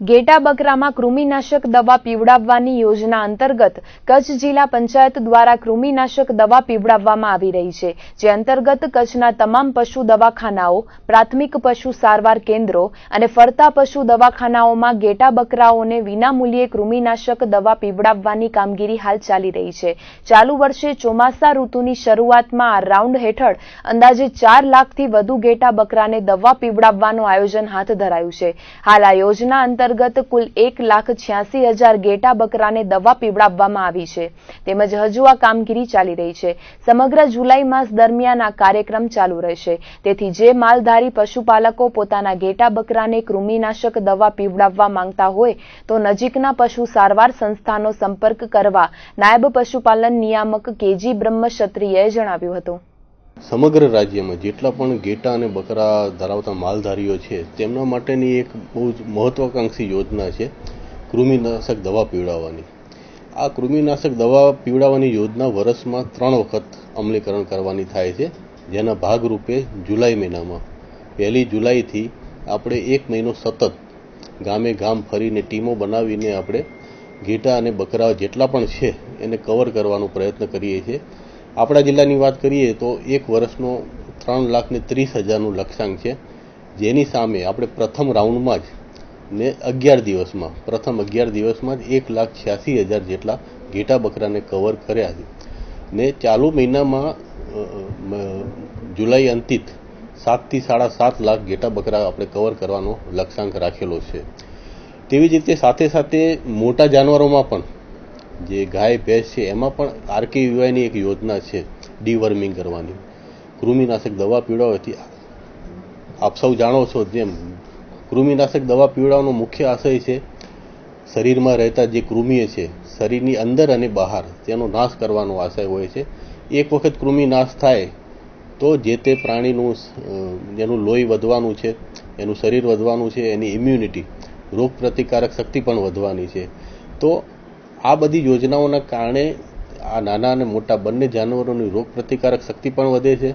ઘેટા બકરામાં કૃમિનાશક દવા પીવડાવવાની યોજના અંતર્ગત કચ્છ જિલ્લા પંચાયત દ્વારા કૃમિનાશક દવા પીવડાવવામાં આવી રહી છે, જે અંતર્ગત કચ્છના તમામ પશુ દવાખાનાઓ, પ્રાથમિક પશુ સારવાર કેન્દ્રો અને ફરતા પશુ દવાખાનાઓમાં ગેટા બકરાઓને વિનામૂલ્યે કૃમિનાશક દવા પીવડાવવાની કામગીરી હાલ ચાલી રહી છે. ચાલુ વર્ષે ચોમાસા ઋતુની શરૂઆતમાં આ રાઉન્ડ હેઠળ અંદાજે ચાર લાખથી વધુ ગેટા બકરાને દવા પીવડાવવાનું આયોજન હાથ ધરાયું છે. હાલ આ યોજના અંતર્ગત કુલ એક લાખ છ્યાસી હજાર ઘેટા બકરાને દવા પીવડાવવામાં આવી છે. તેમજ હજુ આ કામગીરી ચાલી રહી છે. સમગ્ર જુલાઈ માસ દરમિયાન આ કાર્યક્રમ ચાલુ રહેશે. તેથી જે માલધારી પશુપાલકો પોતાના ઘેટા બકરાને કૃમિનાશક દવા પીવડાવવા માંગતા હોય, તો નજીકના પશુ સારવાર સંસ્થાનો સંપર્ક કરવા નાયબ પશુપાલન નિયામક કેજી બ્રહ્મક્ષત્રિયએ જણાવ્યું હતું. સમગ્ર રાજ્યમાં જેટલા પણ ઘેટા અને બકરા ધરાવતા માલધારીઓ છે, તેમના માટેની એક બહુ જ મહત્વાકાંક્ષી યોજના છે કૃમિનાશક દવા પીવડાવવાની. આ કૃમિનાશક દવા પીવડાવવાની યોજના વર્ષમાં ત્રણ વખત અમલીકરણ કરવાની થાય છે, જેના ભાગરૂપે જુલાઈ મહિનામાં. પહેલી જુલાઈથી આપણે એક મહિનો સતત ગામે ગામ ફરીને ટીમો બનાવીને આપણે ઘેટા અને બકરા જેટલા પણ છે, એને કવર કરવાનો પ્રયત્ન કરીએ છીએ. આપણા જિલ્લાની વાત કરીએ તો એક વર્ષનો ત્રણ લાખ ને ત્રીસ હજારનું લક્ષ્યાંક છે. જેની સામે આપણે પ્રથમ રાઉન્ડમાં જ ને અગિયાર દિવસમાં, પ્રથમ અગિયાર દિવસમાં જ એક લાખ છ્યાસી હજાર જેટલા ઘેટા બકરાને કવર કર્યા છે. ને ચાલુ મહિનામાં જુલાઈ અંતિત સાતથી સાડા સાત લાખ ઘેટા બકરા આપણે કવર કરવાનો લક્ષ્યાંક રાખેલો છે. તેવી જ રીતે સાથે સાથે મોટા જાનવરોમાં પણ જે ગાય, ભેંસ છે, એમાં પણ આરકે યુઆઈની એક યોજના છે, ડીવર્મિંગ કરવાની. કૃમિનાશક દવા પીવડાવવાથી આપ સૌ જાણો છો જેમ કૃમિનાશક દવા પીવડાવવાનો મુખ્ય આશય છે શરીરમાં રહેતા જે કૃમિએ છે, શરીરની અંદર અને બહાર, તેનો નાશ કરવાનો આશય હોય છે. એક વખત કૃમિ નાશ થાય, તો જે તે પ્રાણીનું જેનું લોહી વધવાનું છે, એનું શરીર વધવાનું છે, એની ઇમ્યુનિટી રોગ પ્રતિકારક શક્તિ પણ વધવાની છે. તો આ બધી યોજનાઓના કારણે આ નાના અને મોટા બંને જાનવરોની રોગ પ્રતિકારક શક્તિ પણ વધે છે,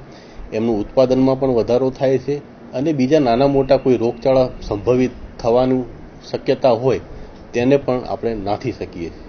એમનું ઉત્પાદનમાં પણ વધારો થાય છે અને બીજા નાના મોટા કોઈ રોગચાળા સંભવિત થવાનું શક્યતા હોય તેને પણ આપણે નાથી શકીએ છીએ.